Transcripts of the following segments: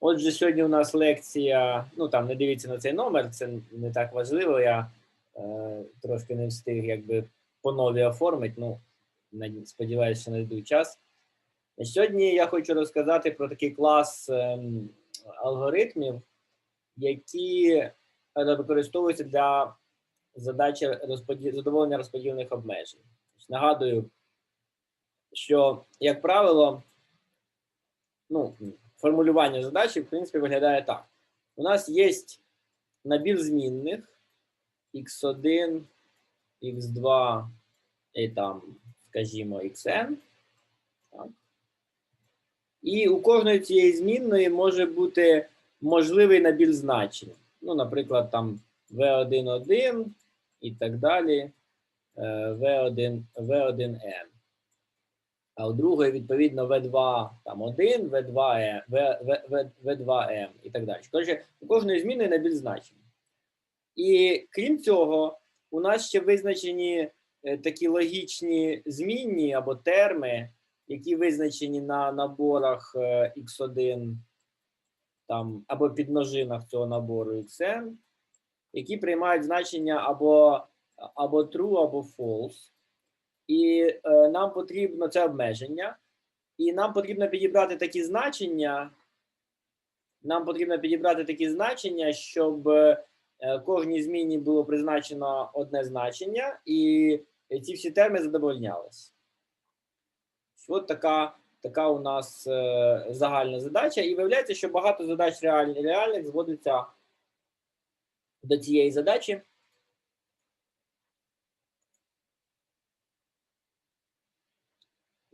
Отже, сьогодні у нас лекція. Ну там не дивіться на цей номер, це не так важливо. Я е, трошки не встиг якби по нові оформити. Ну, сподіваюся, що знайду час. Сьогодні я хочу розказати про такий клас ем, алгоритмів, які е, використовуються для задачі розподі... задоволення розподільних обмежень. Нагадую, що, як правило, ну, формулювання задачі, в принципі, виглядає так. У нас є набір змінних x1, x2 і там, скажімо, xn. Так. І у кожної цієї змінної може бути можливий набір значень. Ну, наприклад, там v1,1 і так далі, е, v1, v1n. А у другої, відповідно, v2 там 1, v2, v, v, v, v2m і так далі. Коротше, у кожної зміни набір значень. І крім цього, у нас ще визначені е, такі логічні змінні або терми, які визначені на наборах е, x1 там, або підмножинах цього набору xn, які приймають значення або, або true, або false. І е, нам потрібно це обмеження, і нам потрібно підібрати такі значення. Нам потрібно підібрати такі значення, щоб е, кожній зміні було призначено одне значення, і ці всі терми задовольнялись. От така, така у нас е, загальна задача. І виявляється, що багато задач реаль, реальних зводиться до цієї задачі.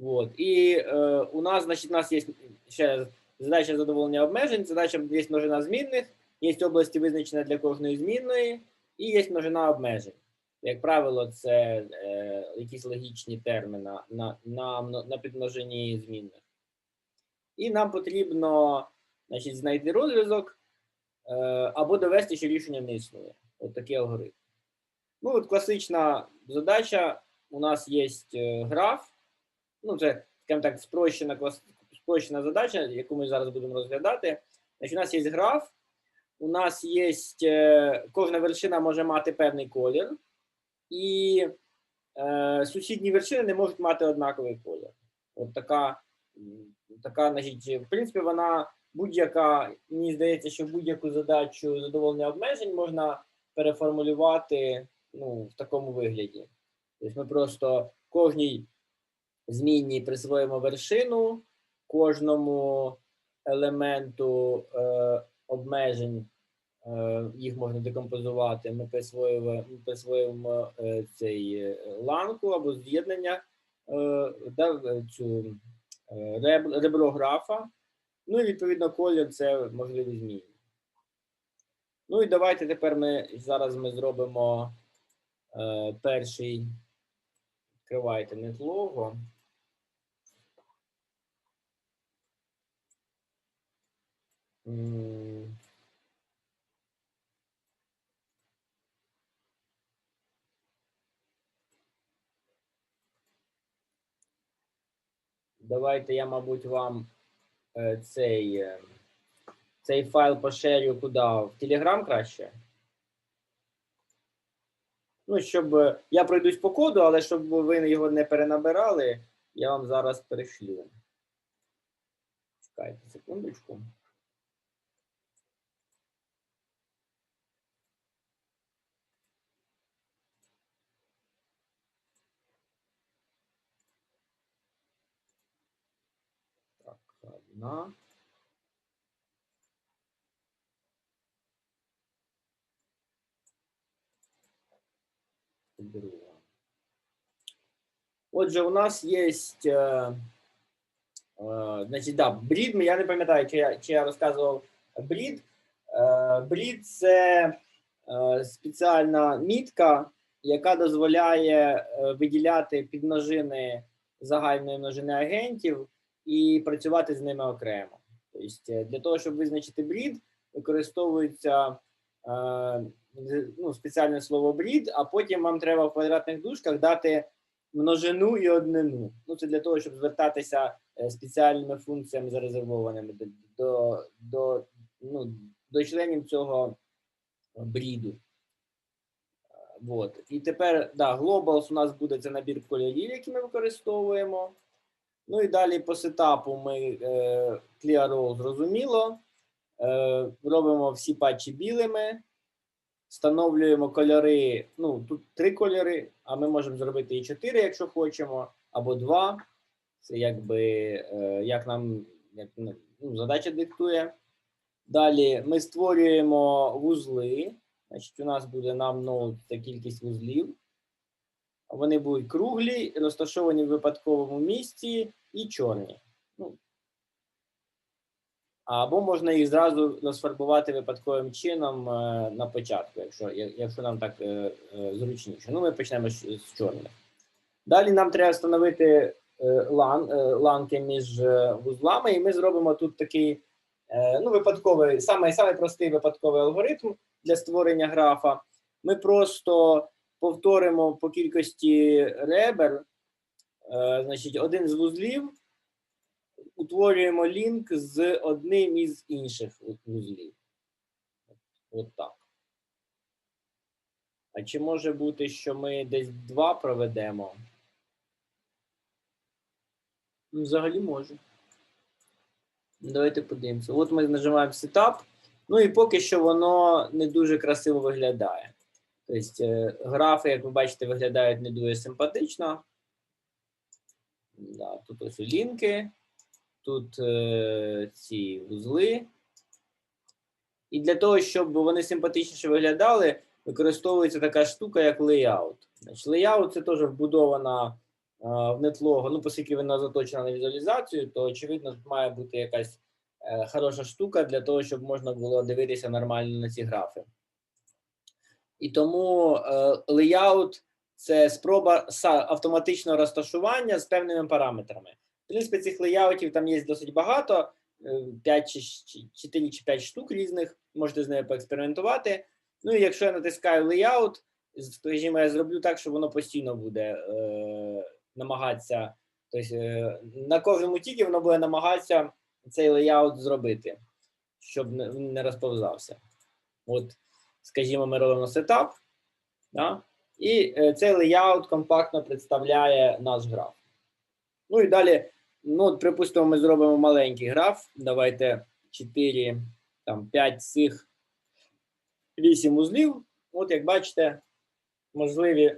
Вот. І е, у нас, значить, у нас є ще задача задоволення обмежень, задача є множина змінних, є області визначення для кожної змінної, і є множина обмежень. Як правило, це е, якісь логічні терміни на, на, на, підмноженні змінних. І нам потрібно значить, знайти розв'язок е, або довести, що рішення не існує. От такий алгоритм. Ну, от класична задача. У нас є е, граф. Ну, це, скажімо так, спрощена, клас, спрощена задача, яку ми зараз будемо розглядати. Значить, у нас є граф, у нас є е, кожна вершина може мати певний колір, і е, сусідні вершини не можуть мати однаковий колір. От така, така, значить, в принципі, вона будь-яка, мені здається, що будь-яку задачу задоволення обмежень можна переформулювати ну, в такому вигляді. Тобто ми просто кожній змінній присвоїмо вершину, кожному елементу е, обмежень е, їх можна декомпозувати. Ми присвоїмо, ми присвоїмо е, цей е, ланку або з'єднання е, цю е, реб, ребро графа. Ну і відповідно колір це можливі зміни. Ну і давайте тепер ми зараз ми зробимо е, перший. Відкривайте нетлого. Давайте я, мабуть, вам е, цей, е, цей файл поширю куди? В Telegram краще? Ну, щоб е, я пройдусь по коду, але щоб ви його не перенабирали, я вам зараз перешлю. Чекайте секундочку. Так, одна. Друга. Отже, у нас є, е, е, значить, да, брід, я не пам'ятаю, чи я, чи я розказував брід. Е, брід це спеціальна мітка, яка дозволяє виділяти підмножини загальної множини агентів і працювати з ними окремо. Тобто, е, для того, щоб визначити брід, використовується е, ну, спеціальне слово брід, а потім вам треба в квадратних дужках дати множину і однину. Ну, це для того, щоб звертатися е, спеціальними функціями зарезервованими до, до, ну, до членів цього бріду. Вот. І тепер, да, Globals у нас буде це набір кольорів, які ми використовуємо. Ну і далі по сетапу ми е, зрозуміло. Е, робимо всі патчі білими, встановлюємо кольори. Ну, тут три кольори, а ми можемо зробити і чотири, якщо хочемо, або два. Це якби е, як нам як, ну, задача диктує. Далі ми створюємо вузли. Значить, у нас буде нам ноут та кількість вузлів. Вони будуть круглі, розташовані в випадковому місці і чорні. Ну, або можна їх зразу розфарбувати випадковим чином е, на початку, якщо, якщо нам так е, е, зручніше. Ну, ми почнемо з, чорних. Далі нам треба встановити лан, ланки між вузлами, і ми зробимо тут такий ну, випадковий, самий, самий простий випадковий алгоритм для створення графа. Ми просто повторимо по кількості ребер, е, значить, один з вузлів утворюємо лінк з одним із інших вузлів. От так. А чи може бути, що ми десь два проведемо? Ну, взагалі може. Давайте подивимося. От ми нажимаємо Setup. Ну і поки що воно не дуже красиво виглядає. Тобто е, графи, як ви бачите, виглядають не дуже симпатично. Да, тут ось лінки, тут е, ці вузли. І для того, щоб вони симпатичніше виглядали, використовується така штука, як layout. Значить, layout це теж вбудована е, в нетлого. Ну, оскільки вона заточена на візуалізацію, то очевидно тут має бути якась е, хороша штука для того, щоб можна було дивитися нормально на ці графи. І тому е, це спроба автоматичного розташування з певними параметрами. В принципі, цих леяутів там є досить багато, 5 чи 4 чи 5 штук різних, можете з нею поекспериментувати. Ну і якщо я натискаю layout, скажімо, я зроблю так, що воно постійно буде е, намагатися, тобто е, на кожному тікі воно буде намагатися цей леяут зробити, щоб не розповзався. От, скажімо, ми робимо сетап, да? і е, цей леяут компактно представляє наш граф. Ну і далі, ну, припустимо, ми зробимо маленький граф. Давайте 4, там, 5 цих 8 узлів. От, як бачите, можливі,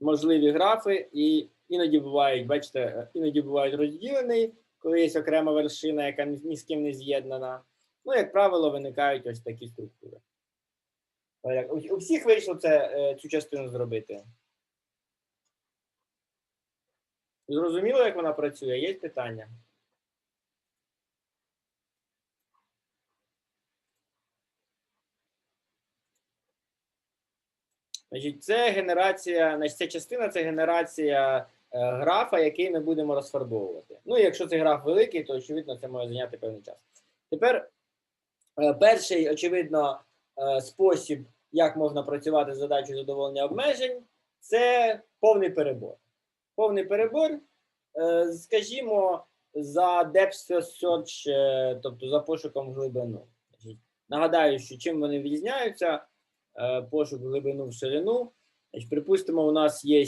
можливі графи, і іноді бувають, бачите, іноді бувають розділені, коли є окрема вершина, яка ні з ким не з'єднана. Ну, як правило, виникають ось такі структури. У всіх вийшло це, е, цю частину зробити. Зрозуміло, як вона працює? Є питання? Значить, це генерація, значить, ця частина це генерація е, графа, який ми будемо розфарбовувати. Ну, якщо цей граф великий, то очевидно це може зайняти певний час. Тепер перший, очевидно, е, спосіб, як можна працювати з задачею задоволення обмежень, це повний перебор. Повний перебор, е, скажімо, за depth search, е, тобто за пошуком глибину. Нагадаю, що чим вони відрізняються, е, пошук глибину в ширину. Припустимо, у нас є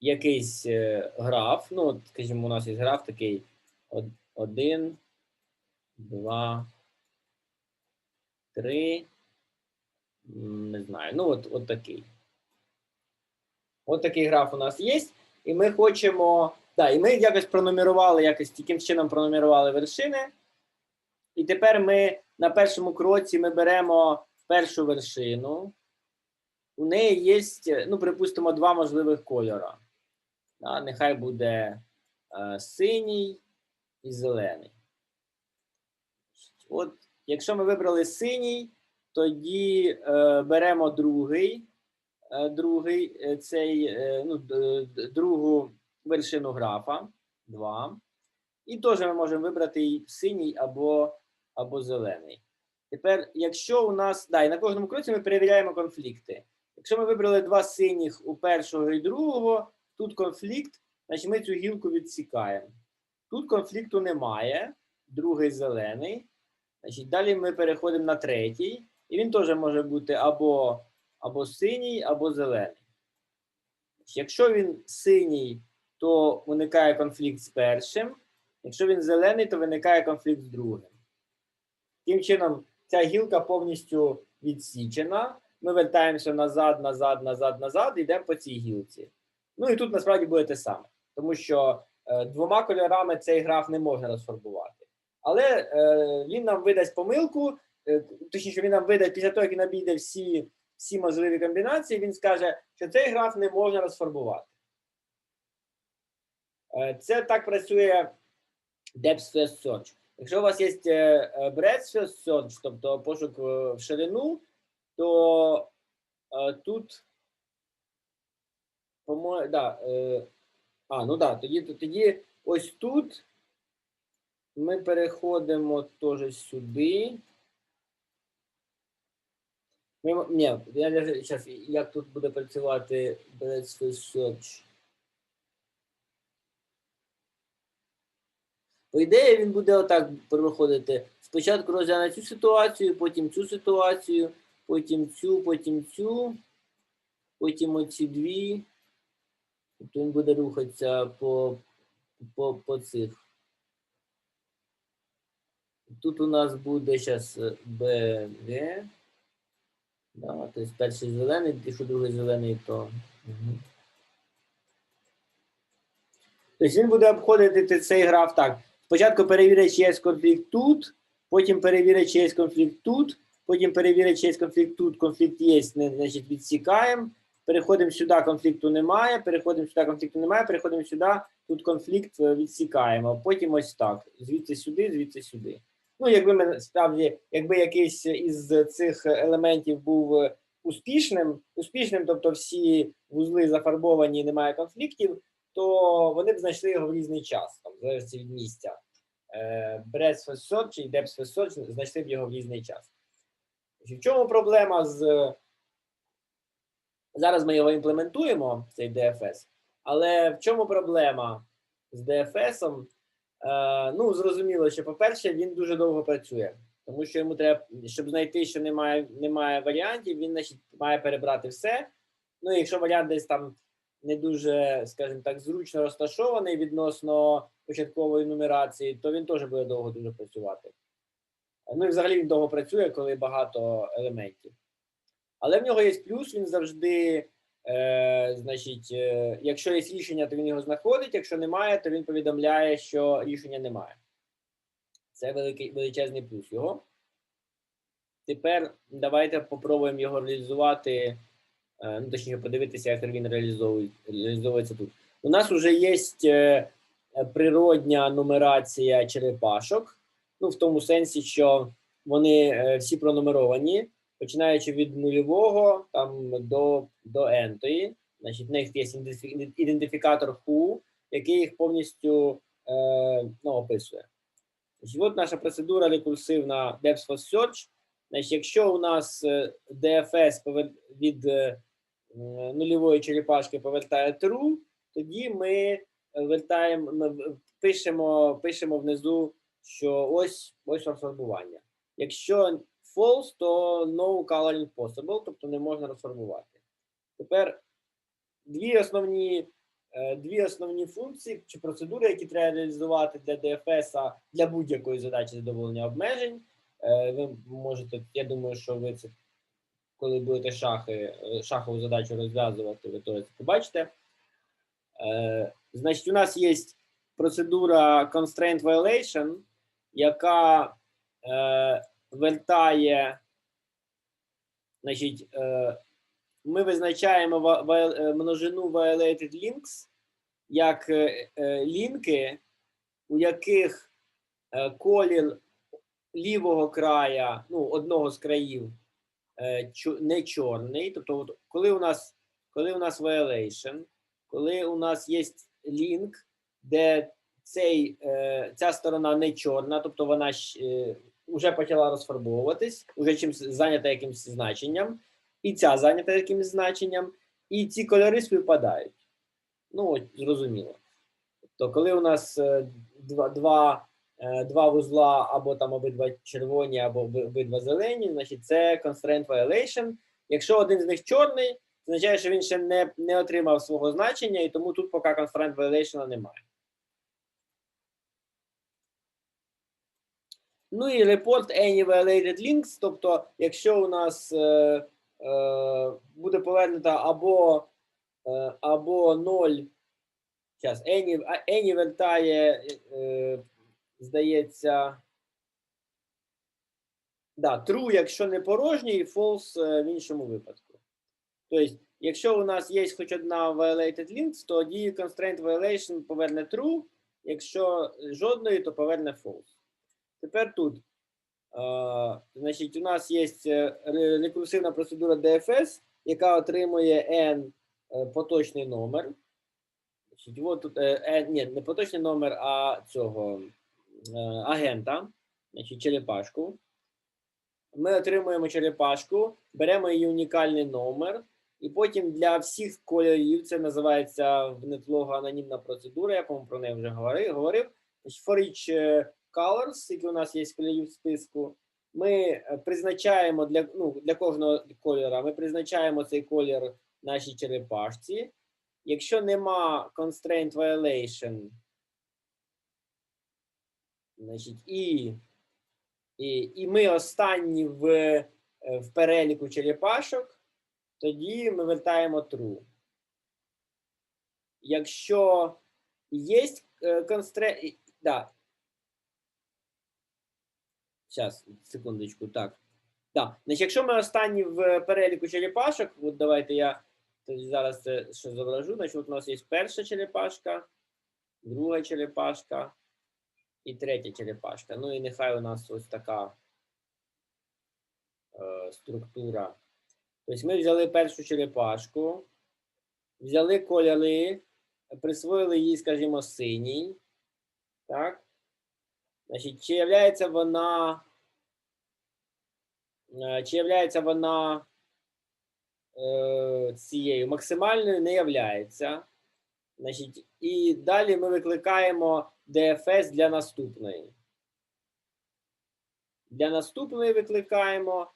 якийсь е, граф. Ну, скажімо, у нас є граф такий од- один, два, три. Не знаю. Ну, от, от такий. От такий граф у нас є, і ми хочемо. Да, і ми якось пронумерували, якось таким чином пронумерували вершини. І тепер ми на першому кроці ми беремо першу вершину. У неї є, ну, припустимо, два можливих кольора. Нехай буде е, синій і зелений. От, якщо ми вибрали синій, тоді е, беремо другий, е, другий е, цей, е, ну, другу вершину графа, 2. І теж ми можемо вибрати і синій або, або зелений. Тепер, якщо у нас, да, і на кожному кроці ми перевіряємо конфлікти. Якщо ми вибрали два синіх у першого і другого, тут конфлікт значить ми цю гілку відсікаємо. Тут конфлікту немає, другий зелений. Значить, далі ми переходимо на третій, і він теж може бути або, або синій, або зелений. Якщо він синій, то виникає конфлікт з першим. Якщо він зелений, то виникає конфлікт з другим. Таким чином, ця гілка повністю відсічена. Ми вертаємося назад, назад, назад, назад, і йдемо по цій гілці. Ну і тут насправді буде те саме, тому що е, двома кольорами цей граф не можна розфарбувати. Але е, він нам видасть помилку, е, точніше, він нам видасть після того, як він обійде всі, всі можливі комбінації, він скаже, що цей граф не можна розфарбувати. Е, Це так працює Depth First Search. Якщо у вас є Breadth First Search, тобто пошук в ширину, то тут, по-моєму, да, а, ну да, тоді, тоді ось тут ми переходимо теж сюди. Ми, ні, я зараз, як тут буде працювати Breadth Search. По ідеї, він буде отак проходити. Спочатку розгляне цю ситуацію, потім цю ситуацію, потім цю, потім цю, потім оці дві. Тобто він буде рухатися по, по, по цих. Тут у нас буде зараз Б, Г. Да, тобто перший зелений, якщо другий зелений, то. Угу. Тобто він буде обходити цей граф так. Спочатку перевірять, чи є конфлікт тут, потім перевірять, чи є конфлікт тут, потім перевірять, чи є конфлікт тут, конфлікт є, значить відсікаємо. Переходимо сюди, конфлікту немає, переходимо сюди, конфлікту немає, переходимо сюди, тут конфлікт е, відсікаємо. Потім ось так. Звідси сюди, звідси сюди. Ну, якби ми справді, якби якийсь із цих елементів був е, успішним, успішним, тобто всі вузли зафарбовані, немає конфліктів, то вони б знайшли його в різний час, там, в залежності від місця. Depth First Search знайшли б його в різний час. І В чому проблема з. Зараз ми його імплементуємо, цей DFS, але в чому проблема з DFS? Е, ну, зрозуміло, що, по-перше, він дуже довго працює, тому що йому треба, щоб знайти, що немає, немає варіантів, він значить, має перебрати все. Ну, якщо варіант десь там не дуже, скажімо так, зручно розташований відносно початкової нумерації, то він теж буде довго дуже працювати. Ну і взагалі він довго працює, коли багато елементів. Але в нього є плюс, він завжди, е, значить, е, якщо є рішення, то він його знаходить. Якщо немає, то він повідомляє, що рішення немає. Це великий величезний плюс його. Тепер давайте попробуємо його реалізувати, е, ну, точніше, подивитися, як він реалізовує, реалізовується тут. У нас вже є е, природня нумерація черепашок, ну, в тому сенсі, що вони е, всі пронумеровані починаючи від нульового там до, до n-тої. Значить, в них є ідентифікатор who, який їх повністю е, ну, описує. Значить, от наша процедура рекурсивна Depth First Search. Значить, якщо у нас е, DFS від е, нульової черепашки повертає true, тоді ми вертаємо, ми пишемо, пишемо внизу, що ось ось розфарбування. Якщо false, то no coloring possible, тобто не можна розформувати. Тепер дві основні, е, дві основні функції чи процедури, які треба реалізувати для DFS для будь-якої задачі задоволення обмежень. Е, Ви можете, я думаю, що ви це, коли будете шахи, е, шахову задачу розв'язувати, ви теж це побачите. Значить, у нас є процедура constraint violation, яка вертає, значить, е, ми визначаємо е, множину violated links як е, лінки, у яких колір лівого края, ну, одного з країв не чорний. Тобто, от, коли у нас коли у нас violation, коли у нас є лінк, де цей, ця сторона не чорна, тобто вона вже почала розфарбовуватись, вже чимось зайнята якимось значенням, і ця зайнята якимось значенням, і ці кольори співпадають. Ну, зрозуміло. то коли у нас е, два, два, е, два вузла або там обидва червоні, або обидва зелені, значить це constraint violation. Якщо один з них чорний, означає, що він ще не, не отримав свого значення, і тому тут поки constraint violation немає. Ну і report any violated links, тобто, якщо у нас е, е, буде повернута або, е, або 0, зараз, any, any вертає, е, здається, да, true, якщо не порожній, false е, в іншому випадку. Тобто, якщо у нас є хоч одна violated links, то тоді constraint violation поверне true, якщо жодної, то поверне false. Тепер тут, значить, у нас є е, рекурсивна процедура DFS, яка отримує n е, поточний номер. Значить, от тут, е, n, ні, не поточний номер, а цього агента, значить, черепашку. Ми отримуємо черепашку, беремо її унікальний номер, і потім для всіх кольорів це називається в анонімна процедура, я по-моєму про неї вже говорив. говорив. For each colors, які у нас є в списку, ми е, призначаємо для, ну, для кожного кольора, ми призначаємо цей колір нашій черепашці. Якщо нема constraint violation, значить, і, і, і ми останні в, е, в переліку черепашок, тоді ми вертаємо true. Якщо є constraint, да, Зараз, секундочку, так. Так, значить, якщо ми останні в переліку черепашок, от давайте я зараз це ще зображу. Значить, от у нас є перша черепашка, друга черепашка і третя черепашка. Ну і нехай у нас ось така е, структура. Тобто ми взяли першу черепашку, взяли кольори, присвоїли їй, скажімо, синій. Так? Значить, чи являється вона, чи являється вона е, цією максимальною, не являється. Значить, і далі ми викликаємо DFS для наступної. Для наступної викликаємо.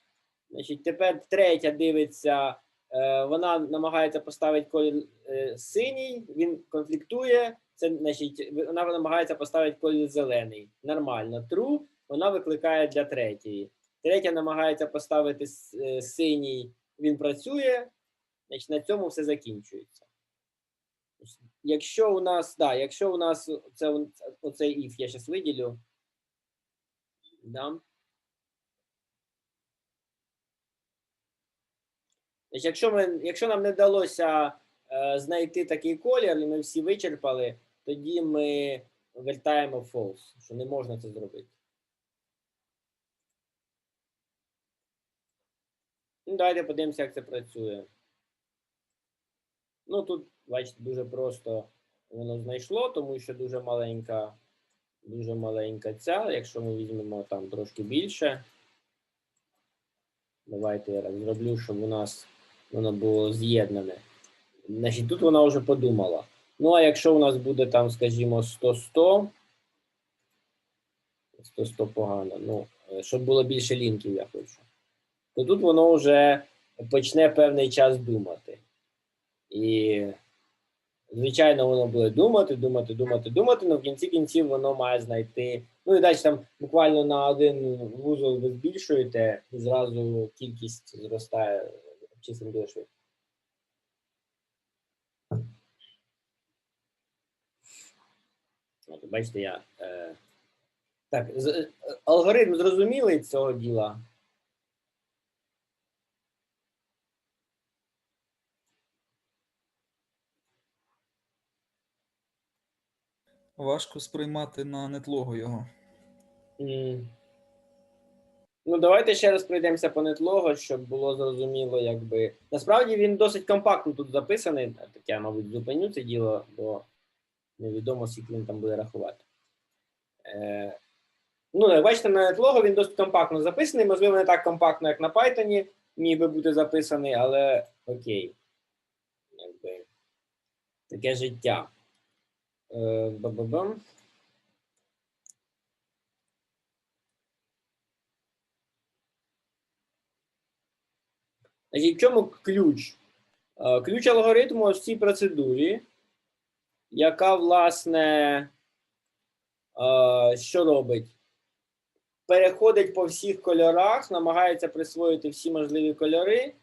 Значить, тепер третя дивиться, е, вона намагається поставити колір е, синій, він конфліктує. Це значить, вона намагається поставити колір зелений. Нормально. True, вона викликає для третьої. Третя намагається поставити е, синій, він працює. Значить, на цьому все закінчується. Якщо у нас, да, якщо у нас це оцей if я зараз виділю. Да. Значить, якщо, ми, якщо нам не вдалося е, знайти такий колір, і ми всі вичерпали, тоді ми вертаємо false, що не можна це зробити. Ну, давайте подивимося, як це працює. Ну, тут, бачите, дуже просто воно знайшло, тому що дуже маленька, дуже маленька ця. Якщо ми візьмемо там трошки більше. Давайте я зроблю, щоб у нас воно було з'єднане. Значить, тут вона вже подумала. Ну, а якщо у нас буде там, скажімо, 100-100, 100-100 погано, ну, е, щоб було більше лінків, я хочу, то тут воно вже почне певний час думати. І, звичайно, воно буде думати, думати, думати, думати, але в кінці кінців воно має знайти. Ну і далі там буквально на один вузол ви збільшуєте, і зразу кількість зростає числом дуже швидко. Бачите, я. Е, так, е, алгоритм зрозумілий цього діла. Важко сприймати на нетлого його. М. Ну, давайте ще раз пройдемося по нетлого, щоб було зрозуміло, якби. Насправді він досить компактно тут записаний. Так я, мабуть, зупиню це діло, бо невідомо, скільки він там буде рахувати. Е, ну, як бачите, на нетлого він досить компактно записаний. Можливо, не так компактно, як на Python, міг би бути записаний, але окей. Якби, таке життя. Е, ба-ба-бам. В чому ключ? Е, Ключ алгоритму в цій процедурі, яка, власне, е, що робить? Переходить по всіх кольорах, намагається присвоїти всі можливі кольори.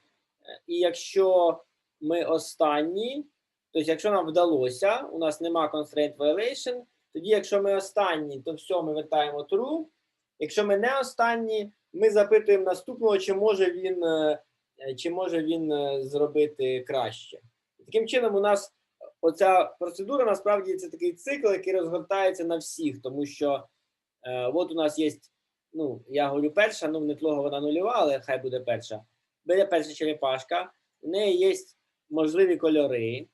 І якщо ми останні, тобто, якщо нам вдалося, у нас нема constraint violation, тоді, якщо ми останні, то все, ми вертаємо true. Якщо ми не останні, ми запитуємо наступного, чи може він, е, чи може він е, зробити краще. Таким чином, у нас оця процедура насправді це такий цикл, який розгортається на всіх, тому що е, от у нас є, ну, я говорю перша, ну, в нетлого вона нульова, але хай буде перша. Бере перша черепашка, у неї є можливі кольори.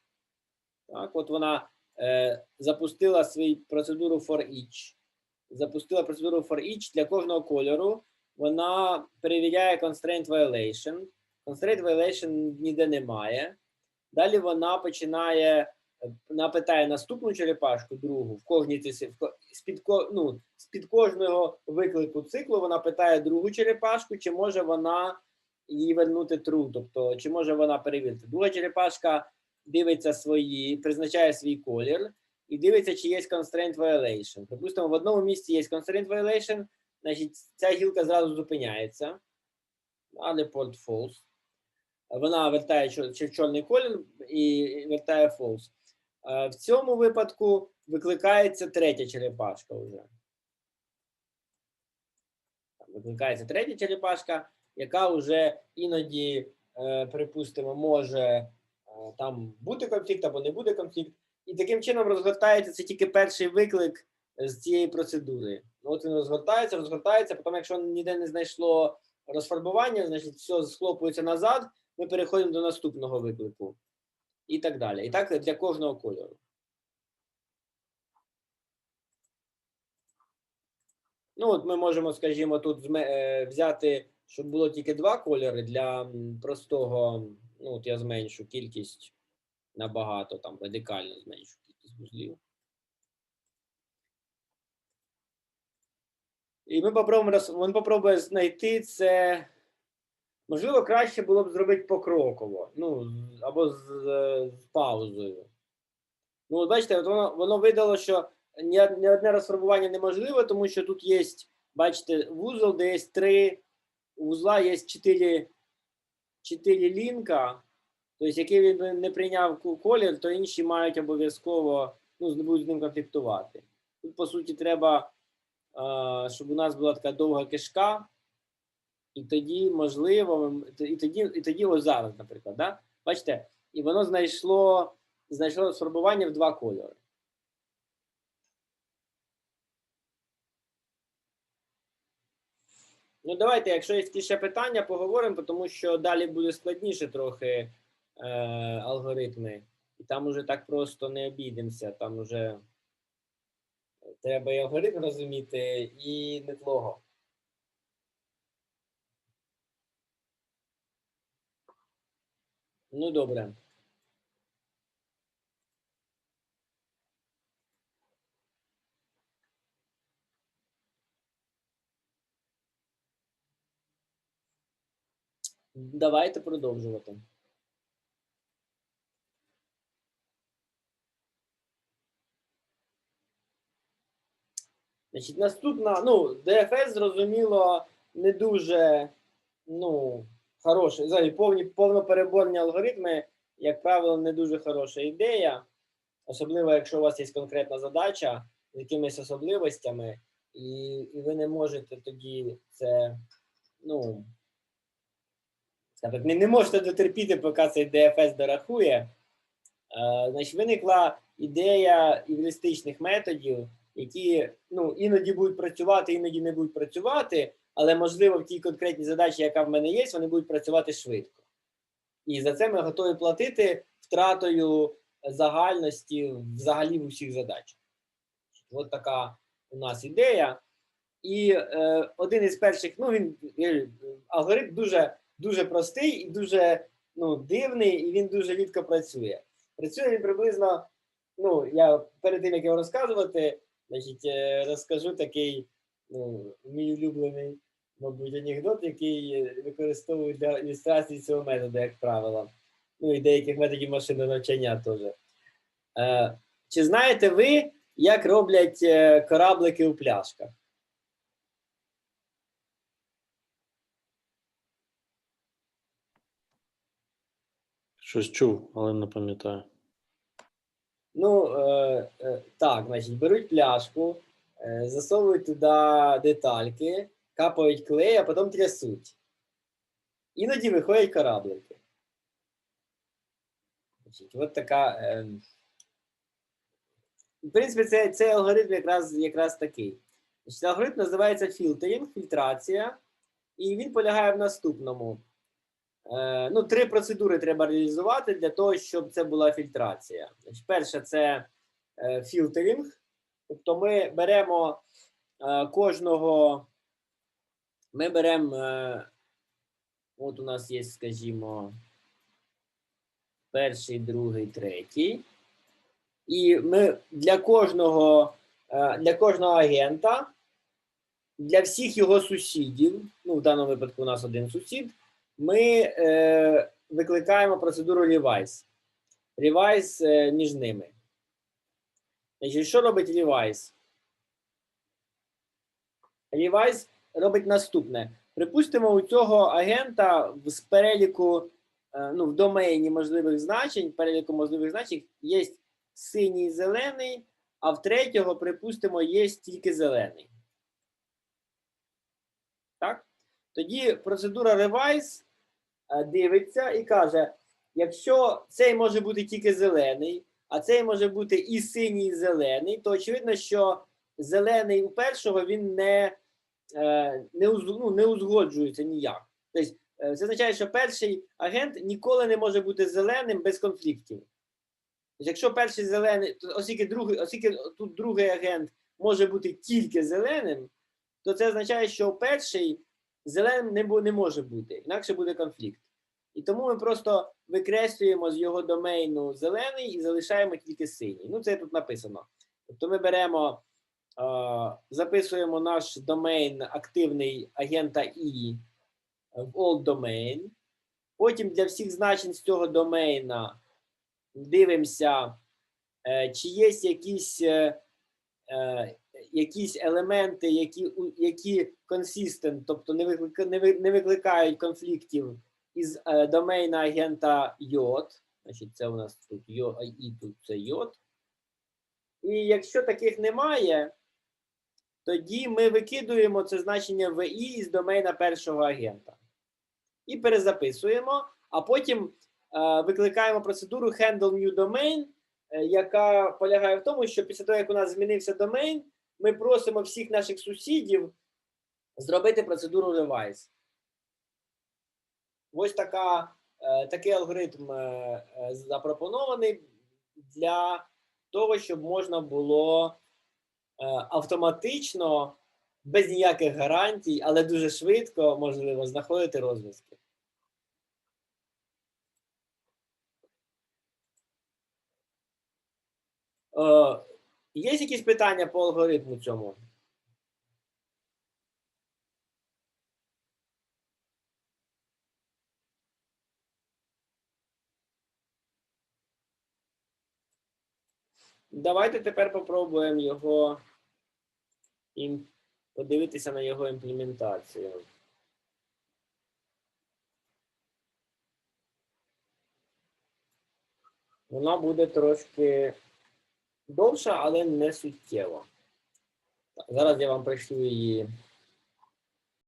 Так, от вона е, запустила свою процедуру for each. Запустила процедуру for each для кожного кольору. Вона перевіряє constraint violation. Constraint violation ніде немає. Далі вона починає, е, вона питає наступну черепашку, другу, в кожній з-під, ну, кожного виклику циклу вона питає другу черепашку, чи може вона її вернути true, тобто чи може вона перевірити. Друга черепашка дивиться свої, призначає свій колір і дивиться, чи є constraint violation. Припустимо, в одному місці є constraint violation, значить ця гілка зразу зупиняється. Але port false. Вона вертає чор- чор- чорний колір і вертає false. Е, В цьому випадку викликається третя черепашка вже. Викликається третя черепашка, яка вже іноді, е, припустимо, може там бути конфлікт або не буде конфлікт. І таким чином розгортається це тільки перший виклик з цієї процедури. Ну, От він розгортається, розгортається, потім, якщо ніде не знайшло розфарбування, значить все схлопується назад, ми переходимо до наступного виклику. І так далі. І так для кожного кольору. Ну, от ми можемо, скажімо, тут е, взяти, щоб було тільки два кольори для простого. Ну, от я зменшу кількість набагато, там радикально зменшу кількість вузлів. І ми попробуємо, він попробує знайти це. Можливо, краще було б зробити покроково, ну, або з, з паузою. Ну, от бачите, от воно, воно видало, що ні, ні одне розфарбування неможливо, тому що тут є, бачите, вузол, де є три вузла, є чотири, чотири лінка. Тобто, який він не прийняв колір, то інші мають обов'язково ну, будуть з ним конфліктувати. Тут, по суті, треба, щоб у нас була така довга кишка, і тоді, можливо, і тоді, і тоді ось зараз, наприклад, да? бачите, і воно знайшло, знайшло розфарбування в два кольори. Ну, давайте, якщо є якісь ще питання, поговоримо, тому що далі буде складніше трохи е, алгоритми. І там уже так просто не обійдемося. Там уже треба і алгоритм розуміти, і нетлого. Ну, добре. Давайте продовжувати. Значить, наступна, ну, ДФС, зрозуміло, не дуже ну, хороший. Взагалі, повні, повнопереборні алгоритми, як правило, не дуже хороша ідея. Особливо, якщо у вас є конкретна задача з якимись особливостями, і, і ви не можете тоді це, ну, скажімо не, не можете дотерпіти, поки цей ДФС дорахує. Е, значить, виникла ідея івристичних методів, які ну, іноді будуть працювати, іноді не будуть працювати, але можливо в тій конкретній задачі, яка в мене є, вони будуть працювати швидко. І за це ми готові платити втратою загальності взагалі в усіх задачах. От така у нас ідея. І е, один із перших, ну він е, алгоритм дуже, дуже простий і дуже ну, дивний, і він дуже рідко працює. Працює він приблизно ну, я перед тим, як його розказувати, значить, е, розкажу такий ну, мій улюблений, мабуть, анекдот, який використовують для ілюстрації цього методу, як правило. Ну і деяких методів машинного навчання теж. Е, чи знаєте ви, як роблять е, кораблики у пляшках? Щось чув, але не пам'ятаю. Ну, е, е, так, значить, беруть пляшку, е, засовують туди детальки, капають клей, а потім трясуть. Іноді виходять кораблики. Значить, от така. Е, в принципі, це, алгоритм якраз, якраз такий. Значить, алгоритм називається фільтринг, фільтрація, і він полягає в наступному. Е, ну, три процедури треба реалізувати для того, щоб це була фільтрація. Перше це е, фільтринг. Тобто ми беремо е, кожного, ми беремо, от у нас є, скажімо, перший, другий, третій. І ми для кожного, для кожного агента, для всіх його сусідів, ну, в даному випадку у нас один сусід ми е, викликаємо процедуру revise. Revise е, між ними. Значить, що робить revise? Revise робить наступне. Припустимо, у цього агента з переліку, е, ну, в домені можливих значень, переліку можливих значень є синій зелений, а в третього, припустимо, є тільки зелений. Так? Тоді процедура revise дивиться і каже: якщо цей може бути тільки зелений, а цей може бути і синій, і зелений, то очевидно, що зелений у першого він не, е, не, ну, не узгоджується ніяк. Тобто, е, це означає, що перший агент ніколи не може бути зеленим без конфліктів. Тобто, якщо перший зелений, то оскільки другий, оскільки тут другий агент може бути тільки зеленим, то це означає, що перший зеленим не, не може бути, інакше буде конфлікт. І тому ми просто викреслюємо з його домейну зелений і залишаємо тільки синій. Ну, це тут написано. Тобто ми беремо, записуємо наш домейн активний агента І в old domain. Потім для всіх значень з цього домейна дивимося, е, чи є якісь е, е, якісь елементи, які, які consistent, тобто не, виклика, не, не викликають конфліктів із е, домейна агента йод. Значить, це у нас тут йод, і тут це йод. І якщо таких немає, тоді ми викидуємо це значення VI із домейна першого агента. І перезаписуємо, а потім е, викликаємо процедуру handle new domain, е, яка полягає в тому, що після того, як у нас змінився домейн, ми просимо всіх наших сусідів зробити процедуру revise. Ось така, е, такий алгоритм е, е, запропонований для того, щоб можна було автоматично, без ніяких гарантій, але дуже швидко, можливо, знаходити розв'язки. Є якісь питання по алгоритму цьому? Давайте тепер попробуємо його подивитися на його імплементацію. Вона буде трошки довша, але не суттєво. Зараз я вам пришлю її